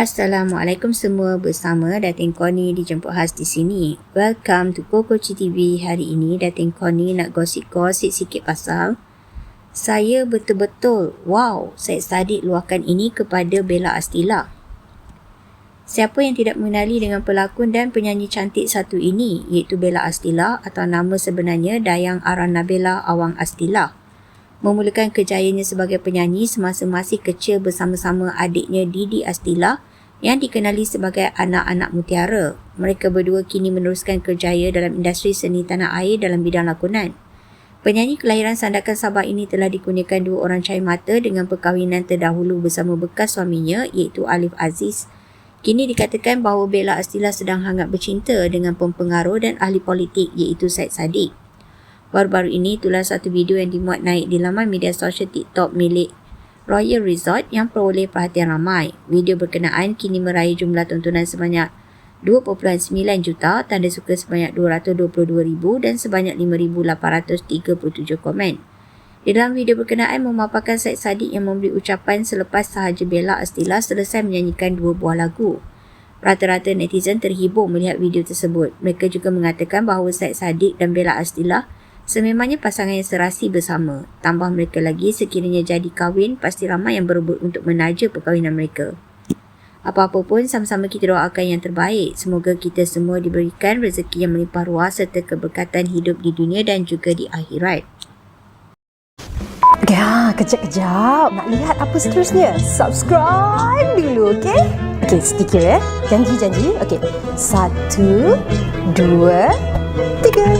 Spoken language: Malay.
Assalamualaikum semua bersama Datin Koni dijemput khas di sini. Welcome to Koko TV. Hari ini Datin Koni nak gosip-gosip sikit pasal saya betul-betul wow Syed Saddiq luahkan ini kepada Bella Astila. Siapa yang tidak mengenali dengan pelakon dan penyanyi cantik satu ini iaitu Bella Astila atau nama sebenarnya Dayang Aran Nabila Awang Astila memulakan kejayaannya sebagai penyanyi semasa masih kecil bersama-sama adiknya Didi Astila yang dikenali sebagai anak-anak mutiara. Mereka berdua kini meneruskan kerjaya dalam industri seni tanah air dalam bidang lakonan. Penyanyi kelahiran Sandakan Sabah ini telah dikurniakan dua orang cahaya mata dengan perkahwinan terdahulu bersama bekas suaminya iaitu Alif Aziz. Kini dikatakan bahawa Bella Astila sedang hangat bercinta dengan pempengaruh dan ahli politik iaitu Syed Saddiq. Baru-baru ini itulah satu video yang dimuat naik di laman media sosial TikTok milik Royal Resort yang peroleh perhatian ramai. Video berkenaan kini meraih jumlah tontonan sebanyak 2.9 juta, tanda suka sebanyak 222,000 dan sebanyak 5,837 komen. Di dalam video berkenaan memaparkan Syed Saddiq yang memberi ucapan selepas sahaja Bella Astila selesai menyanyikan dua buah lagu. Rata-rata netizen terhibur melihat video tersebut. Mereka juga mengatakan bahawa Syed Saddiq dan Bella Astila Sememangnya pasangan yang serasi bersama. Tambah mereka lagi sekiranya jadi kahwin, pasti ramai yang berebut untuk menaja perkahwinan mereka. Apa-apa pun sama-sama kita doakan yang terbaik. Semoga kita semua diberikan rezeki yang melimpah ruah serta keberkatan hidup di dunia dan juga di akhirat. Ya, kejap-kejap. Nak lihat apa seterusnya? Subscribe dulu, okey? Okey, sedikit ya. Janji-janji. Okey. Satu, dua, tiga.